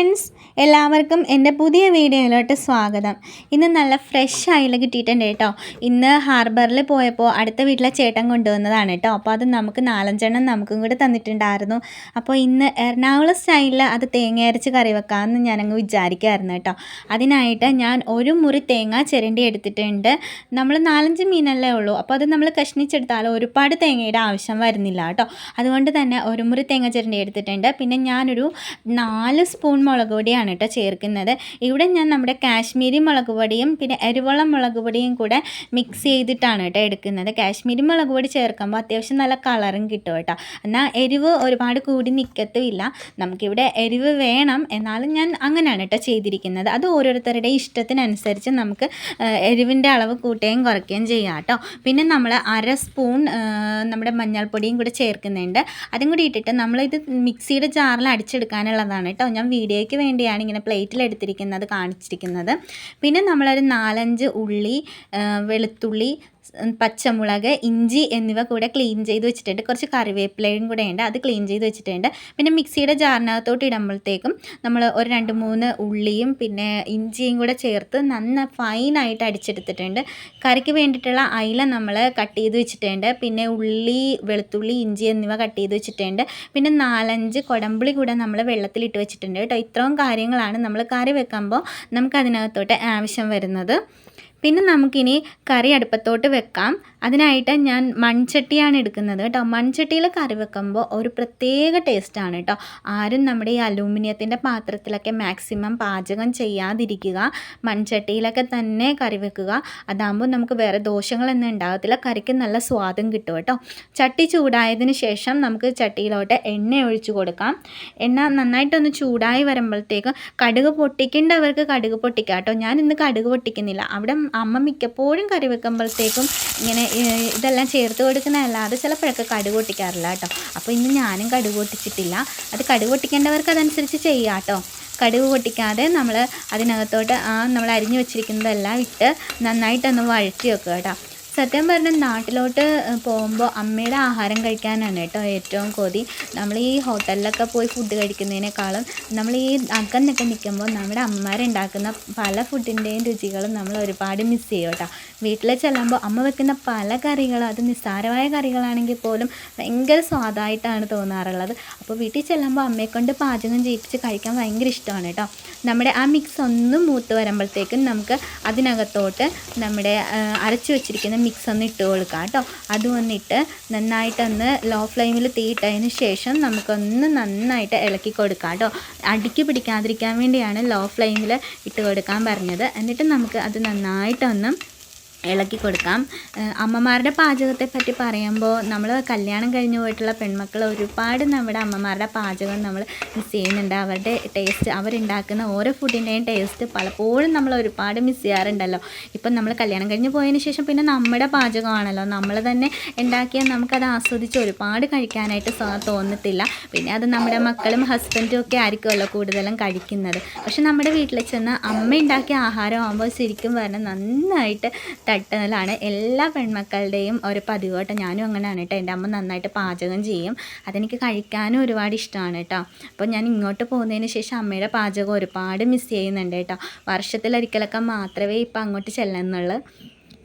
friends. എല്ലാവർക്കും എന്റെ പുതിയ വീഡിയോയിലോട്ട് സ്വാഗതം. ഇന്ന് നല്ല ഫ്രഷ് അയില കിട്ടിയിട്ടുണ്ട് കേട്ടോ. ഇന്ന് ഹാർബറിൽ പോയപ്പോൾ അടുത്ത വീട്ടിലെ ചേട്ടൻ കൊണ്ടുവന്നതാണ് കേട്ടോ. അപ്പോൾ അത് നമുക്ക് നാലഞ്ചെണ്ണം നമുക്കും കൂടെ തന്നിട്ടുണ്ടായിരുന്നു. അപ്പോൾ ഇന്ന് എറണാകുളം സ്റ്റൈലിൽ അത് തേങ്ങ അരച്ച് കറി വെക്കാമെന്ന് ഞാനങ്ങ് വിചാരിക്കുമായിരുന്നു കേട്ടോ. അതിനായിട്ട് ഞാൻ ഒരു മുറി തേങ്ങ ചിരണ്ടി എടുത്തിട്ടുണ്ട്. നമ്മൾ നാലഞ്ച് മീനല്ലേ ഉള്ളൂ. അപ്പോൾ അത് നമ്മൾ കഷ്ണിച്ചെടുത്താൽ ഒരുപാട് തേങ്ങയുടെ ആവശ്യം വരുന്നില്ല കേട്ടോ. അതുകൊണ്ട് തന്നെ ഒരു മുറി തേങ്ങ ചിരണ്ടി എടുത്തിട്ടുണ്ട്. പിന്നെ ഞാനൊരു നാല് സ്പൂൺ മുളക് പൊടിയാണ് കേട്ടോ ചേർക്കുന്നത്. ഇവിടെ ഞാൻ നമ്മുടെ കാശ്മീരി മുളക് പൊടിയും പിന്നെ എരിവളം മുളക് പൊടിയും കൂടെ മിക്സ് ചെയ്തിട്ടാണ് കേട്ടോ എടുക്കുന്നത്. കാശ്മീരി മുളക് പൊടി ചേർക്കുമ്പോൾ അത്യാവശ്യം നല്ല കളറും കിട്ടും കേട്ടോ. എന്നാൽ എരിവ് ഒരുപാട് കൂടി നിൽക്കത്തുമില്ല നമുക്കിവിടെ എരിവ് വേണം. എന്നാലും ഞാൻ അങ്ങനെയാണ് കേട്ടോ ചെയ്തിരിക്കുന്നത്. അത് ഓരോരുത്തരുടെ ഇഷ്ടത്തിനനുസരിച്ച് നമുക്ക് എരിവിന്റെ അളവ് കൂട്ടുകയും കുറയ്ക്കുകയും ചെയ്യാം കേട്ടോ. പിന്നെ നമ്മൾ അര സ്പൂൺ നമ്മുടെ മഞ്ഞൾപ്പൊടിയും കൂടെ ചേർക്കുന്നുണ്ട്. അതും കൂടി ഇട്ടിട്ട് നമ്മളിത് മിക്സിയുടെ ജാറിൽ അടിച്ചെടുക്കാനുള്ളതാണ് കേട്ടോ. ഞാൻ വീഡിയോയ്ക്ക് വേണ്ടിയാണ് ഇങ്ങനെ പ്ലേറ്റിലെടുത്തിരിക്കുന്നത് കാണിച്ചിരിക്കുന്നത്. പിന്നെ നമ്മളൊരു നാലഞ്ച് ഉള്ളി വെളുത്തുള്ളി പച്ചമുളക് ഇഞ്ചി എന്നിവ കൂടെ ക്ലീൻ ചെയ്ത് വെച്ചിട്ടുണ്ട്. കുറച്ച് കറിവേപ്പിലയും കൂടെ ഉണ്ട്. അത് ക്ലീൻ ചെയ്ത് വെച്ചിട്ടുണ്ട്. പിന്നെ മിക്സിയുടെ ജാറിനകത്തോട്ട് ഇടുമ്പോഴത്തേക്കും നമ്മൾ ഒരു രണ്ട് മൂന്ന് ഉള്ളിയും പിന്നെ ഇഞ്ചിയും കൂടെ ചേർത്ത് നന്ന ഫൈനായിട്ട് അടിച്ചെടുത്തിട്ടുണ്ട്. കറിക്ക് വേണ്ടിയിട്ടുള്ള അയില നമ്മൾ കട്ട് ചെയ്ത് വെച്ചിട്ടുണ്ട്. പിന്നെ ഉള്ളി വെളുത്തുള്ളി ഇഞ്ചി എന്നിവ കട്ട് ചെയ്ത് വെച്ചിട്ടുണ്ട്. പിന്നെ നാലഞ്ച് കൊടമ്പുളി കൂടെ നമ്മൾ വെള്ളത്തിലിട്ട് വെച്ചിട്ടുണ്ട് കേട്ടോ. ഇത്രയും കാര്യങ്ങളാണ് നമ്മൾ കറി വെക്കുമ്പോൾ നമുക്ക് അതിനകത്തോട്ട് ആവശ്യം വരുന്നത്. പിന്നെ നമുക്കിനി കറി അടുപ്പത്തോട്ട് വെക്കാം. അതിനായിട്ട് ഞാൻ മൺചട്ടിയാണ് എടുക്കുന്നത് കേട്ടോ. മൺചട്ടിയിൽ കറി വെക്കുമ്പോൾ ഒരു പ്രത്യേക ടേസ്റ്റാണ് കേട്ടോ. ആരും നമ്മുടെ ഈ അലൂമിനിയത്തിന്റെ പാത്രത്തിലൊക്കെ മാക്സിമം പാചകം ചെയ്യാതിരിക്കുക. മൺചട്ടിയിലൊക്കെ തന്നെ കറി വെക്കുക. അതാകുമ്പോൾ നമുക്ക് വേറെ ദോഷങ്ങളൊന്നും ഉണ്ടാകത്തില്ല. കറിക്ക് നല്ല സ്വാദം കിട്ടും കേട്ടോ. ചട്ടി ചൂടായതിന് ശേഷം നമുക്ക് ചട്ടിയിലോട്ട് എണ്ണ ഒഴിച്ചു കൊടുക്കാം. എണ്ണ നന്നായിട്ടൊന്ന് ചൂടായി വരുമ്പോഴത്തേക്കും കടുക് പൊട്ടിക്കേണ്ടവർക്ക് കടുക് പൊട്ടിക്കാം കേട്ടോ. ഞാൻ ഇന്ന് കടുക് പൊട്ടിക്കുന്നില്ല. അവിടെ അമ്മ മിക്കപ്പോഴും കറി വെക്കുമ്പോഴത്തേക്കും ഇങ്ങനെ ഇതെല്ലാം ചേർത്ത് കൊടുക്കുന്നതല്ലാതെ ചിലപ്പോഴൊക്കെ കടുക് പൊട്ടിക്കാറില്ല കേട്ടോ. അപ്പോൾ ഇന്ന് ഞാനും കടുക് പൊട്ടിച്ചിട്ടില്ല. അത് കടുക് പൊട്ടിക്കേണ്ടവർക്ക് അതനുസരിച്ച് ചെയ്യാം കേട്ടോ. കടുക് പൊട്ടിക്കാതെ നമ്മൾ അതിനകത്തോട്ട് ആ നമ്മൾ അരിഞ്ഞു വെച്ചിരിക്കുന്നതെല്ലാം ഇട്ട് നന്നായിട്ടൊന്ന് വഴറ്റി വെക്കുക കേട്ടോ. സത്യം പറഞ്ഞാൽ നാട്ടിലോട്ട് പോകുമ്പോൾ അമ്മയുടെ ആഹാരം കഴിക്കാനാണ് കേട്ടോ ഏറ്റവും കൊതി. നമ്മൾ ഈ ഹോട്ടലിലൊക്കെ പോയി ഫുഡ് കഴിക്കുന്നതിനേക്കാളും നമ്മൾ ഈ അകന്നൊക്കെ നിൽക്കുമ്പോൾ നമ്മുടെ അമ്മമാരുണ്ടാക്കുന്ന പല ഫുഡിന്റെയും രുചികളും നമ്മൾ ഒരുപാട് മിസ് ചെയ്യും കേട്ടോ. വീട്ടിൽ ചെല്ലുമ്പോൾ അമ്മ വെക്കുന്ന പല കറികളും അത് നിസ്സാരമായ കറികളാണെങ്കിൽ പോലും ഭയങ്കര സ്വാദായിട്ടാണ് തോന്നാറുള്ളത്. അപ്പോൾ വീട്ടിൽ ചെല്ലുമ്പോൾ അമ്മയെക്കൊണ്ട് പാചകം ചെയ്യിപ്പിച്ച് കഴിക്കാൻ ഭയങ്കര ഇഷ്ടമാണ് കേട്ടോ. നമ്മുടെ ആ മിക്സ് ഒന്നും മൂത്ത് വരുമ്പോഴത്തേക്കും നമുക്ക് അതിനകത്തോട്ട് നമ്മുടെ അരച്ചു വെച്ചിരിക്കുന്ന മിക്സ് ഒന്ന് ഇട്ട് കൊടുക്കാം കേട്ടോ. അത് വന്നിട്ട് നന്നായിട്ടൊന്ന് ലോ ഫ്ലെയിമിൽ തീയിട്ടതിന് ശേഷം നമുക്കൊന്ന് നന്നായിട്ട് ഇളക്കി കൊടുക്കാം കേട്ടോ. അടുക്കി പിടിക്കാതിരിക്കാൻ വേണ്ടിയാണ് ലോ ഫ്ലെയിമിൽ ഇട്ട് കൊടുക്കാൻ പറഞ്ഞത്. എന്നിട്ട് നമുക്ക് അത് നന്നായിട്ടൊന്ന് ഇളക്കി കൊടുക്കാം. അമ്മമാരുടെ പാചകത്തെ പറ്റി പറയുമ്പോൾ നമ്മൾ കല്യാണം കഴിഞ്ഞ് പോയിട്ടുള്ള പെൺമക്കൾ ഒരുപാട് നമ്മുടെ അമ്മമാരുടെ പാചകം നമ്മൾ മിസ് ചെയ്യുന്നുണ്ട്. അവരുടെ ടേസ്റ്റ് അവരുണ്ടാക്കുന്ന ഓരോ ഫുഡിന്റെയും ടേസ്റ്റ് പലപ്പോഴും നമ്മൾ ഒരുപാട് മിസ് ചെയ്യാറുണ്ടല്ലോ. ഇപ്പം നമ്മൾ കല്യാണം കഴിഞ്ഞ് പോയതിന് ശേഷം പിന്നെ നമ്മുടെ പാചകമാണല്ലോ. നമ്മൾ തന്നെ ഉണ്ടാക്കിയാൽ നമുക്കത് ആസ്വദിച്ച് ഒരുപാട് കഴിക്കാനായിട്ട് തോന്നത്തില്ല. പിന്നെ അത് നമ്മുടെ മക്കളും ഹസ്ബൻഡും ഒക്കെ ആയിരിക്കുമല്ലോ കൂടുതലും കഴിക്കുന്നത്. പക്ഷെ നമ്മുടെ വീട്ടിൽ ചെന്ന് അമ്മ ഉണ്ടാക്കിയ ആഹാരമാകുമ്പോൾ ശരിക്കും പറഞ്ഞാൽ നന്നായിട്ട് തട്ടലാണ് എല്ലാ പെൺമക്കളുടെയും ഒരു പതിവ് കേട്ടോ ഞാനും അങ്ങനെയാണ് കേട്ടോ എന്റെ അമ്മ നന്നായിട്ട് പാചകം ചെയ്യും. അതെനിക്ക് കഴിക്കാനും ഒരുപാട് ഇഷ്ടമാണ് കേട്ടോ അപ്പോൾ ഞാൻ ഇങ്ങോട്ട് പോകുന്നതിന് ശേഷം അമ്മയുടെ പാചകം ഒരുപാട് മിസ് ചെയ്യുന്നുണ്ട് കേട്ടോ വർഷത്തിലൊരിക്കലൊക്കെ മാത്രമേ ഇപ്പം അങ്ങോട്ട് ചെല്ലുന്നുള്ളൂ.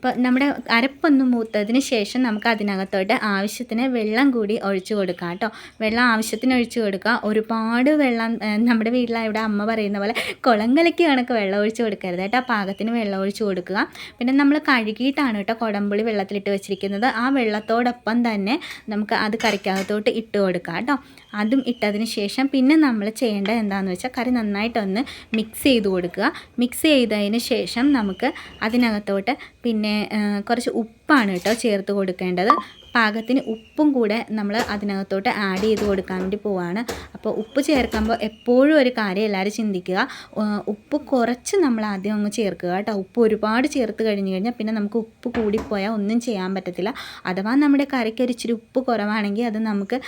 അപ്പോൾ നമ്മുടെ അരപ്പൊന്ന് മൂത്തതിന് ശേഷം നമുക്ക് അതിനകത്തോട്ട് ആവശ്യത്തിന് വെള്ളം കൂടി ഒഴിച്ചു കൊടുക്കാം കേട്ടോ. വെള്ളം ആവശ്യത്തിന് ഒഴിച്ചു കൊടുക്കുക. ഒരുപാട് വെള്ളം നമ്മുടെ വീട്ടിൽ ഇവിടെ അമ്മ പറയുന്ന പോലെ കുളം കണക്ക് വെള്ളം ഒഴിച്ചു കൊടുക്കരുത് കേട്ടോ. പാകത്തിന് വെള്ളം ഒഴിച്ചു കൊടുക്കുക. പിന്നെ നമ്മൾ കഴുകിയിട്ടാണ് കേട്ടോ കുടംപുളി വെള്ളത്തിലിട്ട് വെച്ചിരിക്കുന്നത്. ആ വെള്ളത്തോടൊപ്പം തന്നെ നമുക്ക് അത് കറിക്കകത്തോട്ട് ഇട്ട് കൊടുക്കാം കേട്ടോ. അതും ഇട്ടതിന് ശേഷം പിന്നെ നമ്മൾ ചെയ്യേണ്ടത് എന്താണെന്ന് വെച്ചാൽ കറി നന്നായിട്ടൊന്ന് മിക്സ് ചെയ്ത് കൊടുക്കുക. മിക്സ് ചെയ്തതിന് ശേഷം നമുക്ക് അതിനകത്തോട്ട് പിന്നെ കുറച്ച് ഉപ്പാണ് കേട്ടോ ചേർത്ത് കൊടുക്കേണ്ടത്. പാകത്തിന് ഉപ്പും കൂടെ നമ്മൾ അതിനകത്തോട്ട് ആഡ് ചെയ്ത് കൊടുക്കാൻ വേണ്ടി പോവാണ്. അപ്പോൾ ഉപ്പ് ചേർക്കുമ്പോൾ എപ്പോഴും ഒരു കാര്യം എല്ലാവരും ചിന്തിക്കുക. ഉപ്പ് കുറച്ച് നമ്മൾ ആദ്യം അങ്ങ് ചേർക്കുക കേട്ടോ. ഉപ്പ് ഒരുപാട് ചേർത്ത് കഴിഞ്ഞ് കഴിഞ്ഞാൽ പിന്നെ നമുക്ക് ഉപ്പ് കൂടിപ്പോയാൽ ഒന്നും ചെയ്യാൻ പറ്റത്തില്ല. അഥവാ നമ്മുടെ കറിക്ക് ഒരു ഇച്ചിരി ഉപ്പ് കുറവാണെങ്കിൽ അത് നമുക്ക്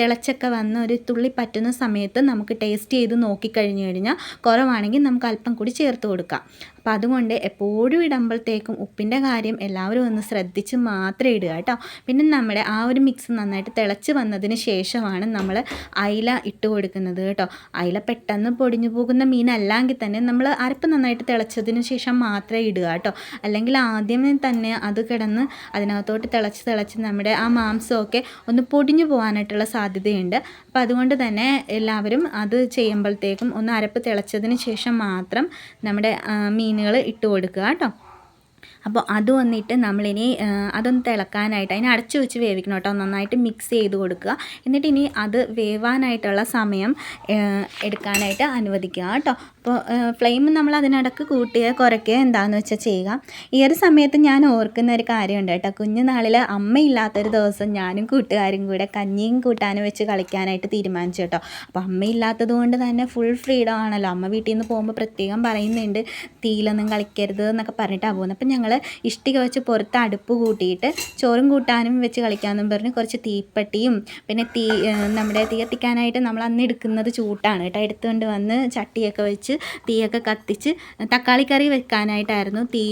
തിളച്ചൊക്കെ വന്ന് ഒരു തുള്ളി പറ്റുന്ന സമയത്ത് നമുക്ക് ടേസ്റ്റ് ചെയ്ത് നോക്കിക്കഴിഞ്ഞ് കഴിഞ്ഞാൽ കുറവാണെങ്കിൽ നമുക്ക് അല്പം കൂടി ചേർത്ത് കൊടുക്കാം. അപ്പോൾ അതുകൊണ്ട് എപ്പോഴും ഇടുമ്പോഴത്തേക്കും ഉപ്പിന്റെ കാര്യം എല്ലാവരും ഒന്ന് ശ്രദ്ധിച്ച് മാത്രം ഇടുക കേട്ടോ. പിന്നെ നമ്മുടെ ആ ഒരു മിക്സ് നന്നായിട്ട് തിളച്ച് വന്നതിന് ശേഷമാണ് നമ്മൾ അയില ഇട്ട് കൊടുക്കുന്നത് കേട്ടോ. അയില പെട്ടെന്ന് പൊടിഞ്ഞു പോകുന്ന മീനല്ലെങ്കിൽ തന്നെ നമ്മൾ അരപ്പ് നന്നായിട്ട് തിളച്ചതിന് ശേഷം മാത്രമേ ഇടുക കേട്ടോ. അല്ലെങ്കിൽ ആദ്യമേ തന്നെ അത് കിടന്ന് അതിനകത്തോട്ട് തിളച്ച് തിളച്ച് നമ്മുടെ ആ മാംസമൊക്കെ ഒന്ന് പൊടിഞ്ഞു പോകാനായിട്ടുള്ള സാധ്യതയുണ്ട്. അപ്പോൾ അതുകൊണ്ട് തന്നെ എല്ലാവരും അത് ചെയ്യുമ്പോഴത്തേക്കും ഒന്ന് അരപ്പ് തിളച്ചതിന് ശേഷം മാത്രം നമ്മുടെ മീനുകൾ ഇട്ട് കൊടുക്കുക കേട്ടോ. അപ്പോൾ അത് വന്നിട്ട് നമ്മളിനി അതൊന്ന് തിളക്കാനായിട്ട് അതിനെ അടച്ചു വെച്ച് വേവിക്കണം കേട്ടോ. നന്നായിട്ട് മിക്സ് ചെയ്ത് കൊടുക്കുക. എന്നിട്ട് ഇനി അത് വേവാനായിട്ടുള്ള സമയം എടുക്കാനായിട്ട് അനുവദിക്കുക കേട്ടോ. അപ്പോൾ ഫ്ലെയിം നമ്മൾ അതിനിടക്ക് കൂട്ടുക കുറയ്ക്കുക എന്താണെന്ന് വെച്ചാൽ ചെയ്യുക. ഈ ഒരു സമയത്ത് ഞാൻ ഓർക്കുന്ന ഒരു കാര്യമുണ്ട് കേട്ടോ. കുഞ്ഞുനാളിൽ അമ്മയില്ലാത്തൊരു ദിവസം ഞാനും കൂട്ടുകാരും കൂടെ കഞ്ഞിയും കൂട്ടാനും വെച്ച് കളിക്കാനായിട്ട് തീരുമാനിച്ചു കേട്ടോ. അപ്പോൾ അമ്മയില്ലാത്തത് കൊണ്ട് തന്നെ ഫുൾ ഫ്രീഡം ആണല്ലോ. അമ്മ വീട്ടിൽ നിന്ന് പോകുമ്പോൾ പ്രത്യേകം പറയുന്നുണ്ട് തീയിലൊന്നും കളിക്കരുത് എന്നൊക്കെ പറഞ്ഞിട്ടാണ് പോകുന്നത്. അപ്പം ഞങ്ങൾ ഇഷ്ടിക വെച്ച് പുറത്ത് അടുപ്പ് കൂട്ടിയിട്ട് ചോറും കൂട്ടാനും വെച്ച് കളിക്കാമെന്നും പറഞ്ഞ് കുറച്ച് തീപ്പട്ടിയും പിന്നെ തീ നമ്മുടെ തീ കത്തിക്കാനായിട്ട് നമ്മൾ അന്ന് എടുക്കുന്നത് ചൂട്ടാണ് കേട്ടോ. എടുത്തുകൊണ്ട് വന്ന് ചട്ടിയൊക്കെ വെച്ച് തീയൊക്കെ കത്തിച്ച് തക്കാളി കറി വെക്കാനായിട്ടായിരുന്നു. തീ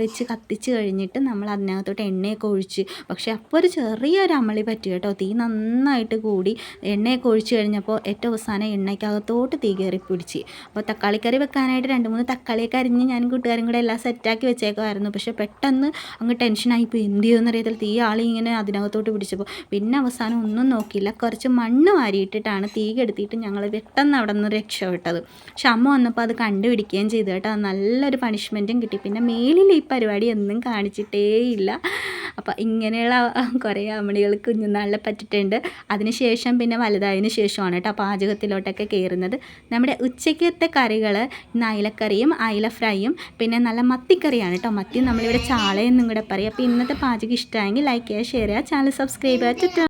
വെച്ച് കത്തിച്ച് കഴിഞ്ഞിട്ട് നമ്മൾ അതിനകത്തോട്ട് എണ്ണയൊക്കെ ഒഴിച്ച്. പക്ഷേ അപ്പോൾ ഒരു ചെറിയൊരു അമളി പറ്റി കേട്ടോ. തീ നന്നായിട്ട് കൂടി. എണ്ണയൊക്കെ ഒഴിച്ച് കഴിഞ്ഞപ്പോൾ ഏറ്റവും അവസാനം എണ്ണയ്ക്കകത്തോട്ട് തീ കയറി പിടിച്ച്. അപ്പോൾ തക്കാളി കറി വെക്കാനായിട്ട് രണ്ട് മൂന്ന് തക്കാളിയൊക്കെ അരിഞ്ഞ് ഞാൻ കൂട്ടുകാരും കൂടെ എല്ലാം സെറ്റാക്കി വെച്ചേക്കുമായിരുന്നു പക്ഷേ പെട്ടെന്ന് അങ്ങ് ടെൻഷനായിപ്പോയി എന്ത് ചെയ്യുമെന്ന് അറിയത്തില്ല. തീ ആളി ഇങ്ങനെ അതിനകത്തോട്ട് പിടിച്ചപ്പോൾ പിന്നെ അവസാനം ഒന്നും നോക്കിയില്ല. കുറച്ച് മണ്ണ് വാരിയിട്ടിട്ടാണ് തീ കെടുത്തിയിട്ട് ഞങ്ങൾ പെട്ടെന്ന് അവിടെ നിന്ന് രക്ഷപ്പെട്ടത്. പക്ഷെ അമ്മ വന്നപ്പോൾ അത് കണ്ടുപിടിക്കുകയും ചെയ്തു കേട്ടോ. നല്ലൊരു പണിഷ്മെന്റും കിട്ടി. പിന്നെ മേലിൽ ഈ പരിപാടി ഒന്നും കാണിച്ചിട്ടേയില്ല. അപ്പോൾ ഇങ്ങനെയുള്ള കുറേ അമ്മണികൾ കുഞ്ഞുനാളിൽ പറ്റിയിട്ടുണ്ട് അതിനുശേഷം പിന്നെ വലുതായതിന് ശേഷമാണ് കേട്ടോ പാചകത്തിലോട്ടൊക്കെ കയറുന്നത് നമ്മുടെ ഉച്ചയ്ക്കത്തെ കറികൾ ഇന്ന് അയിലക്കറിയും അയില ഫ്രൈയും പിന്നെ നല്ല മത്തിക്കറിയാണ് കേട്ടോ. മത്തി നമ്മളിവിടെ ചാളയെന്നും കൂടെ പറയും. അപ്പോൾ ഇന്നത്തെ പാചകം ഇഷ്ടമായെങ്കിൽ ലൈക്ക് ചെയ്യുക ഷെയർ ചെയ്യുക ചാനൽ സബ്സ്ക്രൈബ് ചെയ്യുക.